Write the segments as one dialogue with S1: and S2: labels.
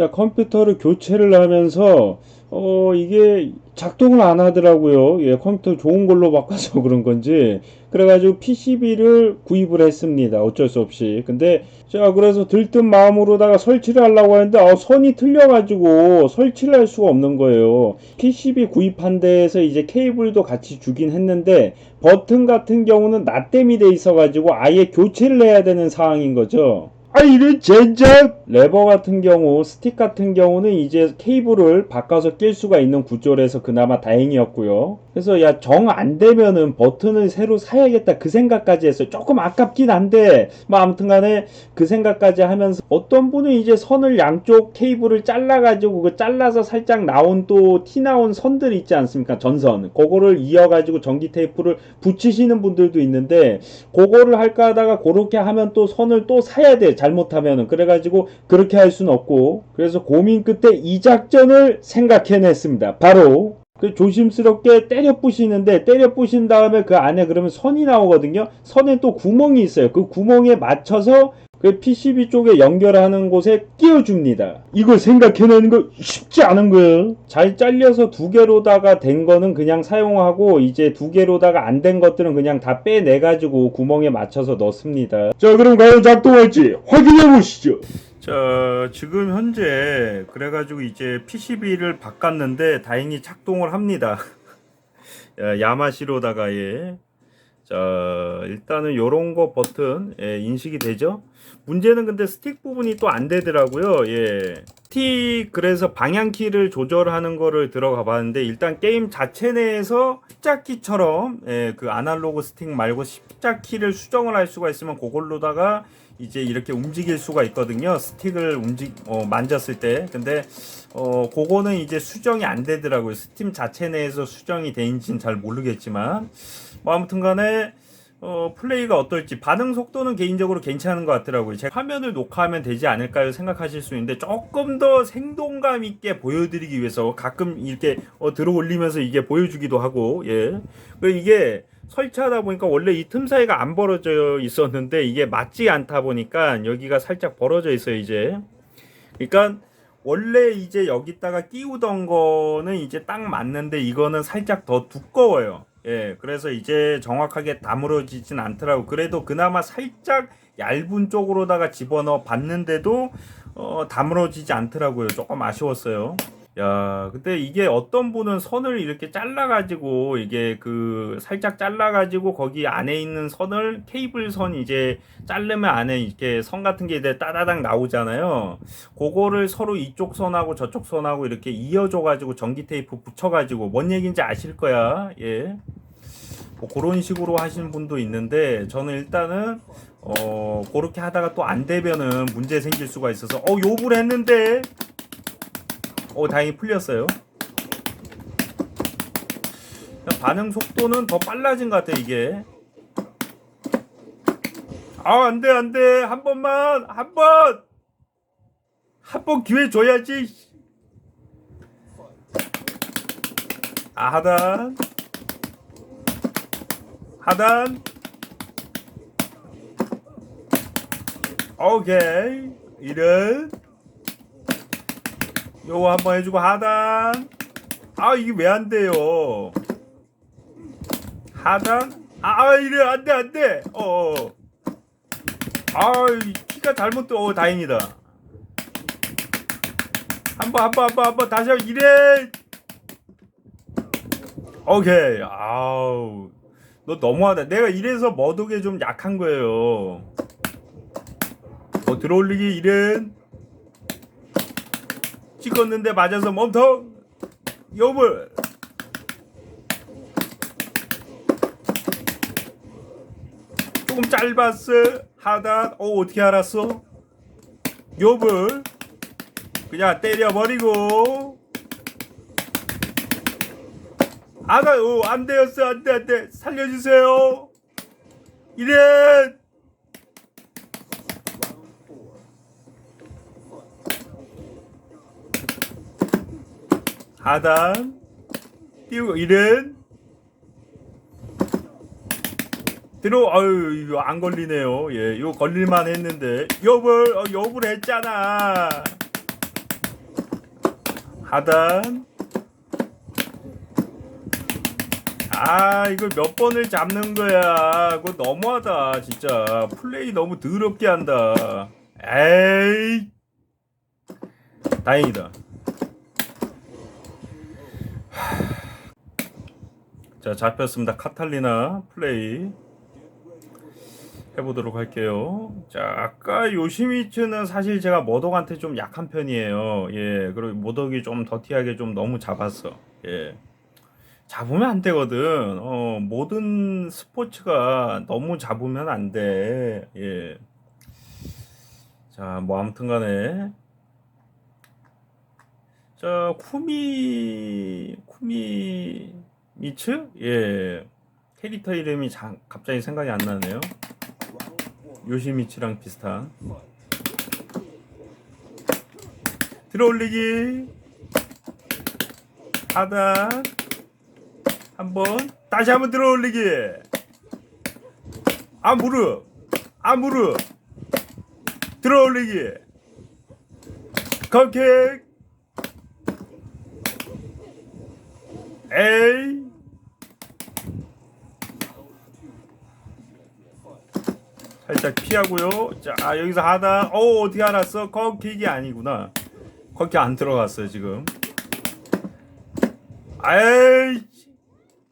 S1: 자, 컴퓨터를 교체를 하면서 어, 이게 작동을 안 하더라고요. 예, 컴퓨터 좋은 걸로 바꿔서 그런 건지. 그래가지고 PCB를 구입을 했습니다. 어쩔 수 없이. 근데, 자, 그래서 들뜬 마음으로다가 설치를 하려고 하는데, 어, 선이 틀려가지고 설치를 할 수가 없는 거예요. PCB 구입한 데에서 이제 케이블도 같이 주긴 했는데, 버튼 같은 경우는 납땜이 돼 있어 가지고 아예 교체를 해야 되는 상황인 거죠. 아, 이런 젠장! 레버 같은 경우, 스틱 같은 경우는 이제 케이블을 바꿔서 낄 수가 있는 구조라서 그나마 다행이었고요. 그래서 야, 정 안 되면은 버튼을 새로 사야겠다 그 생각까지 했어요. 조금 아깝긴 한데, 뭐 아무튼 간에 그 생각까지 하면서 어떤 분은 이제 선을 양쪽 케이블을 잘라 가지고 그 잘라서 살짝 나온 또 티 나온 선들 있지 않습니까? 전선. 그거를 이어 가지고 전기 테이프를 붙이시는 분들도 있는데, 그거를 할까 하다가 그렇게 하면 또 선을 또 사야 돼. 잘못하면은. 그래가지고 그렇게 할 수는 없고. 그래서 고민 끝에 이 작전을 생각해냈습니다. 바로 그 조심스럽게 때려 부시는데 때려 부신 다음에 그 안에 그러면 선이 나오거든요. 선에 또 구멍이 있어요. 그 구멍에 맞춰서 그 PCB 쪽에 연결하는 곳에 끼워줍니다. 이걸 생각해내는 거 쉽지 않은 거예요. 잘 잘려서 두 개로다가 된 거는 그냥 사용하고 이제 두 개로다가 안 된 것들은 그냥 다 빼내가지고 구멍에 맞춰서 넣습니다. 자, 그럼 과연 작동할지 확인해 보시죠. 자, 지금 현재 그래가지고 이제 PCB를 바꿨는데 다행히 작동을 합니다. 야, 야마시로다가 예. 자, 일단은 요런 거 버튼 예, 인식이 되죠? 문제는 근데 스틱 부분이 또 안 되더라고요. 예. 스틱 그래서 방향키를 조절하는 거를 들어가 봤는데 일단 게임 자체 내에서 십자키처럼 예, 그 아날로그 스틱 말고 십자키를 수정을 할 수가 있으면 그걸로다가 이제 이렇게 움직일 수가 있거든요. 스틱을 움직 어, 만졌을 때. 근데 어 그거는 이제 수정이 안 되더라고요. 스팀 자체 내에서 수정이 되는지는 잘 모르겠지만 뭐 아무튼간에 어 플레이가 어떨지 반응 속도는 개인적으로 괜찮은 것 같더라고요. 제가 화면을 녹화하면 되지 않을까요 생각하실 수 있는데 조금 더 생동감 있게 보여드리기 위해서 가끔 이렇게 어, 들어 올리면서 이게 보여주기도 하고 예. 그리고 이게 설치하다 보니까 원래 이 틈 사이가 안 벌어져 있었는데 이게 맞지 않다 보니까 여기가 살짝 벌어져 있어요 이제 그러니까 원래 이제 여기다가 끼우던 거는 이제 딱 맞는데 이거는 살짝 더 두꺼워요 예 그래서 이제 정확하게 다물어지진 않더라고. 그래도 그나마 살짝 얇은 쪽으로다가 집어넣어 봤는데도 어, 다물어지지 않더라고요. 조금 아쉬웠어요 야, 근데 이게 어떤 분은 선을 이렇게 잘라가지고, 이게 그, 살짝 잘라가지고, 거기 안에 있는 선을, 케이블 선 이제 자르면 안에 이렇게 선 같은 게 이제 따다닥 나오잖아요. 그거를 서로 이쪽 선하고 저쪽 선하고 이렇게 이어줘가지고, 전기 테이프 붙여가지고, 뭔 얘기인지 아실 거야. 예. 뭐 그런 식으로 하시는 분도 있는데, 저는 일단은, 어, 그렇게 하다가 또 안 되면은 문제 생길 수가 있어서, 어, 욕을 했는데, 어 다행히 풀렸어요. 반응 속도는 더 빨라진 것 같아 이게. 아 안돼 안돼 한 번만 한 번. 한 번 기회 줘야지. 아 하단. 하단. 오케이. 이런. 요거 한번 해주고 하단. 아 이게 왜 안 돼요? 하단? 아 이래 안돼 안돼. 어아 키가 잘못 어 다행이다. 한번 한번 한번 한번 다시 한번 이래. 오케이. 아우. 너 너무하다. 내가 이래서 머독에 좀 약한 거예요. 어 들어올리기 이른 찍었는데 맞아서 몸통 요불 조금 짧았어. 하단 어 어떻게 알았어? 요불 그냥 때려버리고. 아가 어, 안 되었어. 안돼 안돼. 살려주세요. 이래 하단 띄우고 이른 들어 아유 이거 안 걸리네요 예 이거 걸릴만 했는데 여불 어, 여불 했잖아 하단. 아, 이걸 몇 번을 잡는 거야. 그거 너무하다, 진짜. 플레이 너무 더럽게 한다. 에이. 다행이다. 자, 잡혔습니다. 카탈리나 플레이. 해보도록 할게요. 자, 아까 요시미츠는 사실 제가 모덕한테 좀 약한 편이에요. 예, 그리고 모덕이 좀 더티하게 좀 너무 잡았어. 예. 잡으면 안 되거든. 어, 모든 스포츠가 너무 잡으면 안 돼. 예. 자, 뭐 아무튼 간에. 자, 쿠미, 쿠미, 미츠? 예. 캐릭터 이름이 자, 갑자기 생각이 안 나네요. 요시미치랑 비슷한. 들어올리기. 하단. 한번 다시 한번 들어올리기. 아 무릎. 아 무릎. 들어올리기. 컵킥. 에이. 살짝 피하고요. 자 여기서 하단. 어 어떻게 알았어? 컵킥이 아니구나. 컵킥 안 들어갔어요 지금. 아이.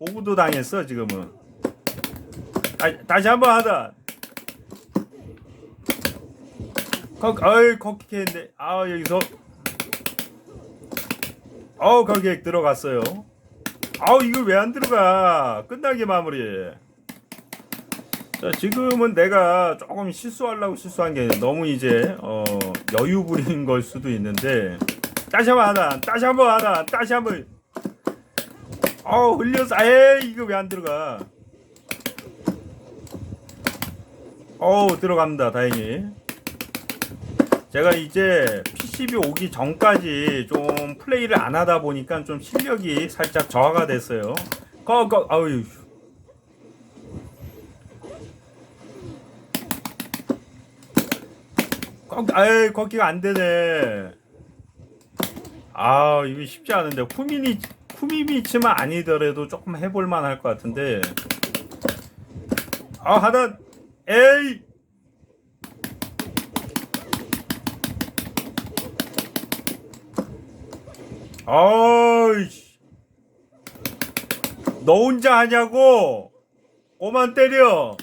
S1: 오구도 당했어 지금은. 아, 다시 한번 하다. 컵, 어이 컵킥 했는데 아 여기서. 어우 컵킥 들어갔어요. 아우 이거 왜 안 들어가? 끝나게 마무리. 자, 지금은 내가 조금 실수하려고 실수한 게 너무 이제 어, 여유 부리는 걸 수도 있는데 다시 한번 하다 다시 한번 하다 다시 한번. 어 흘려서 에이 이거 왜 안 들어가? 어우 들어갑니다 다행히. 제가 이제 PCB 오기 전까지 좀 플레이를 안 하다 보니까 좀 실력이 살짝 저하가 됐어요. 꺼꺼 아유 꺾, 아이, 걷기가 안 되네. 아, 이거 쉽지 않은데. 쿠미니, 쿠미미치만 아니더라도 조금 해볼만 할 것 같은데. 아, 하단, 에이! 아이씨. 너 혼자 하냐고! 오만 때려!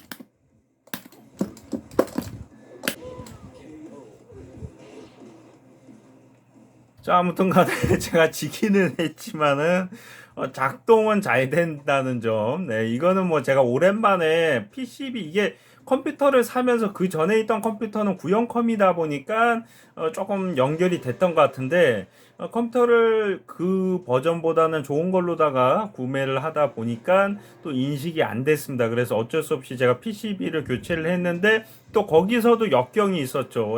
S1: 자, 아무튼 간에 제가 지기는 했지만은, 어, 작동은 잘 된다는 점. 네, 이거는 뭐 제가 오랜만에 PCB, 이게 컴퓨터를 사면서 그 전에 있던 컴퓨터는 구형컴이다 보니까, 어, 조금 연결이 됐던 것 같은데, 어, 컴퓨터를 그 버전보다는 좋은 걸로다가 구매를 하다 보니까 또 인식이 안 됐습니다. 그래서 어쩔 수 없이 제가 PCB를 교체를 했는데, 또 거기서도 역경이 있었죠.